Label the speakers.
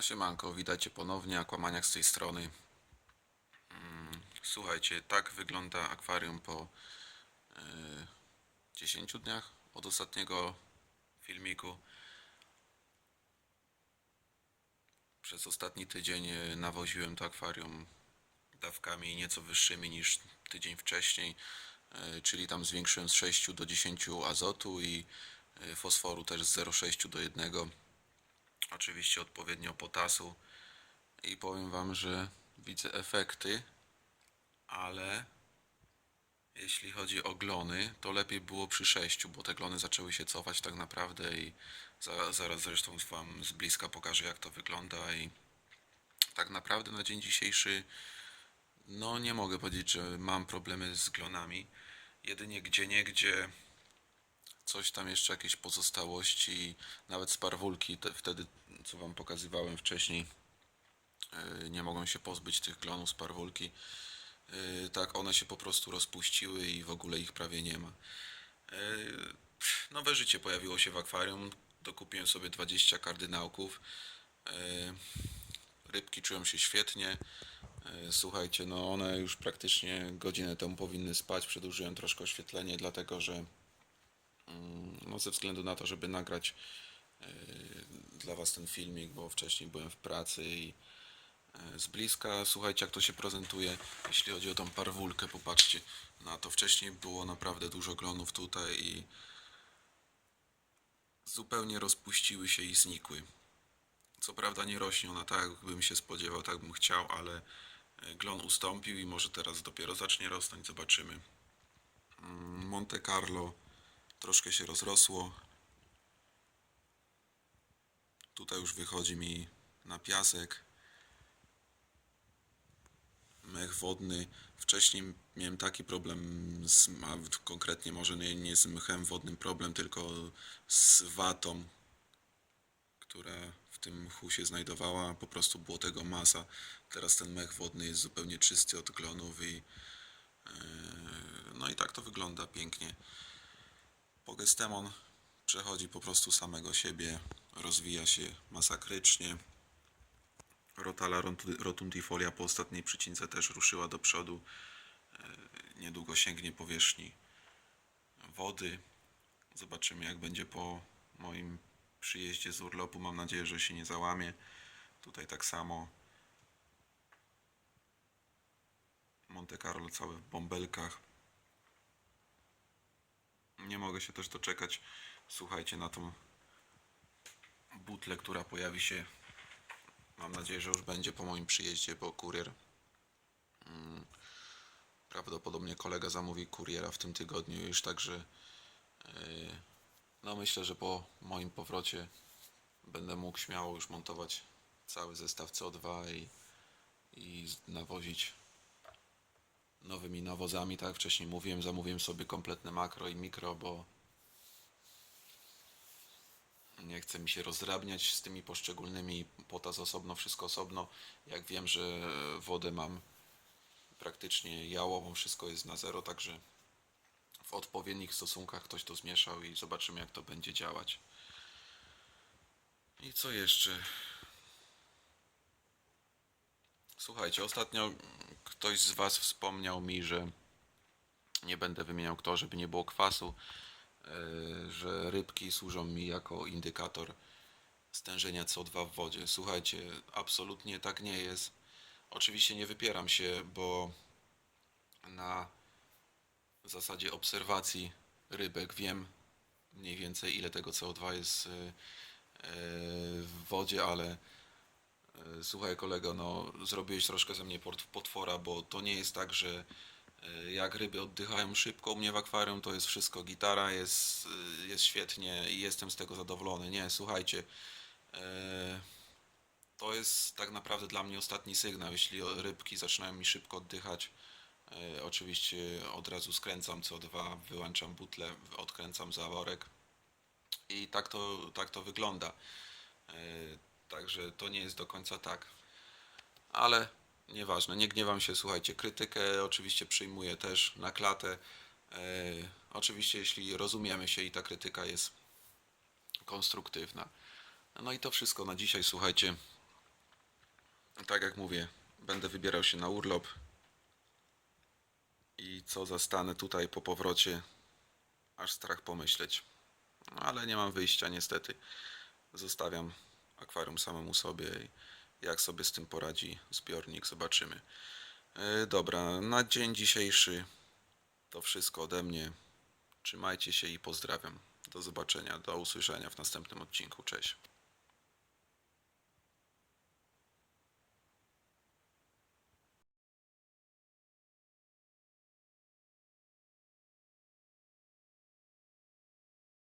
Speaker 1: No siemanko, witajcie ponownie, Aquamaniak z tej strony. Mm, Słuchajcie, tak wygląda akwarium po y, 10 dniach od ostatniego filmiku. Przez ostatni tydzień y, nawoziłem to akwarium dawkami nieco wyższymi niż tydzień wcześniej, y, czyli tam zwiększyłem z 6 do 10 azotu i fosforu też z 0,6 do 1 oczywiście odpowiednio potasu i powiem Wam, że widzę efekty, ale jeśli chodzi o glony, to lepiej było przy 6, bo te glony zaczęły się cofać tak naprawdę i za, zaraz zresztą Wam z bliska pokażę jak to wygląda i tak naprawdę na dzień dzisiejszy no nie mogę powiedzieć, że mam problemy z glonami. Jedynie gdzie niegdzie coś tam jeszcze jakieś pozostałości, nawet z parwulki, te, wtedy co wam pokazywałem wcześniej, yy, nie mogą się pozbyć tych glonów z parwulki. Yy, tak, one się po prostu rozpuściły i w ogóle ich prawie nie ma. Yy, Nowe życie pojawiło się w akwarium. Dokupiłem sobie 20 kardynałków. Rybki czują się świetnie. Słuchajcie, no one już praktycznie godzinę temu powinny spać. Przedłużyłem troszkę oświetlenie, dlatego że no ze względu na to, żeby nagrać e, dla Was ten filmik, bo wcześniej byłem w pracy i e, z bliska słuchajcie jak to się prezentuje, jeśli chodzi o tą parwulkę, popatrzcie na to, wcześniej było naprawdę dużo glonów tutaj i zupełnie rozpuściły się i znikły. Co prawda nie rośnie ona tak, jakbym się spodziewał, tak bym chciał, ale e, glon ustąpił i może teraz dopiero zacznie rosnąć, zobaczymy. Mm, Monte Carlo troszkę się rozrosło. Tutaj już wychodzi mi na piasek. Mech wodny. Wcześniej miałem taki problem, z, konkretnie może nie, nie z mchem wodnym problem, tylko z watą, która w tym mchu się znajdowała. Po prostu było tego masa. Teraz ten mech wodny jest zupełnie czysty od glonów i yy, no i tak to wygląda pięknie. Pogestemon przechodzi po prostu samego siebie, rozwija się masakrycznie. Rotala rot- rotundifolia po ostatniej przycince też ruszyła do przodu. E, Niedługo sięgnie powierzchni wody. Zobaczymy jak będzie po moim przyjeździe z urlopu. Mam nadzieję, że się nie załamie. Tutaj tak samo. Monte Carlo całe w bąbelkach. Nie mogę się też doczekać. Słuchajcie na tą butlę, która pojawi się. Mam nadzieję, że już będzie po moim przyjeździe, bo kurier. mm, Prawdopodobnie kolega zamówi kuriera w tym tygodniu już, także yy, no myślę, że po moim powrocie będę mógł śmiało już montować cały zestaw CO2 i, i nawozić nowymi nawozami, tak jak wcześniej mówiłem, zamówiłem sobie kompletne makro i mikro, bo nie chce mi się rozdrabniać z tymi poszczególnymi, potas osobno, wszystko osobno. Jak wiem, że wodę mam praktycznie jałową, wszystko jest na zero, także w odpowiednich stosunkach ktoś to zmieszał i zobaczymy jak to będzie działać. I co jeszcze? Słuchajcie, ostatnio ktoś z Was wspomniał mi, że nie będę wymieniał kto, żeby nie było kwasu, e, że rybki służą mi jako indykator stężenia CO2 w wodzie. Słuchajcie, absolutnie tak nie jest. Oczywiście nie wypieram się, bo na zasadzie obserwacji rybek wiem mniej więcej ile tego CO2 jest e, e, w wodzie, ale Słuchaj kolego, no zrobiłeś troszkę ze mnie potwora, bo to nie jest tak, że e, jak ryby oddychają szybko u mnie w akwarium, to jest wszystko gitara, jest, e, jest świetnie i jestem z tego zadowolony. Nie, słuchajcie, e, to jest tak naprawdę dla mnie ostatni sygnał. Jeśli rybki zaczynają mi szybko oddychać, e, oczywiście od razu skręcam CO2, wyłączam butlę, odkręcam zaworek i tak to, tak to wygląda. Także to nie jest do końca tak. Ale nieważne, nie gniewam się, słuchajcie, krytykę oczywiście przyjmuję też na klatę. E, oczywiście jeśli rozumiemy się i ta krytyka jest konstruktywna. No i to wszystko na dzisiaj, słuchajcie. tak jak mówię, będę wybierał się na urlop i co zastanę tutaj po powrocie, aż strach pomyśleć. No, ale nie mam wyjścia niestety. Zostawiam akwarium samemu sobie i jak sobie z tym poradzi zbiornik, zobaczymy. E, dobra, na dzień dzisiejszy to wszystko ode mnie. Trzymajcie się i pozdrawiam. Do zobaczenia, do usłyszenia w następnym odcinku. Cześć.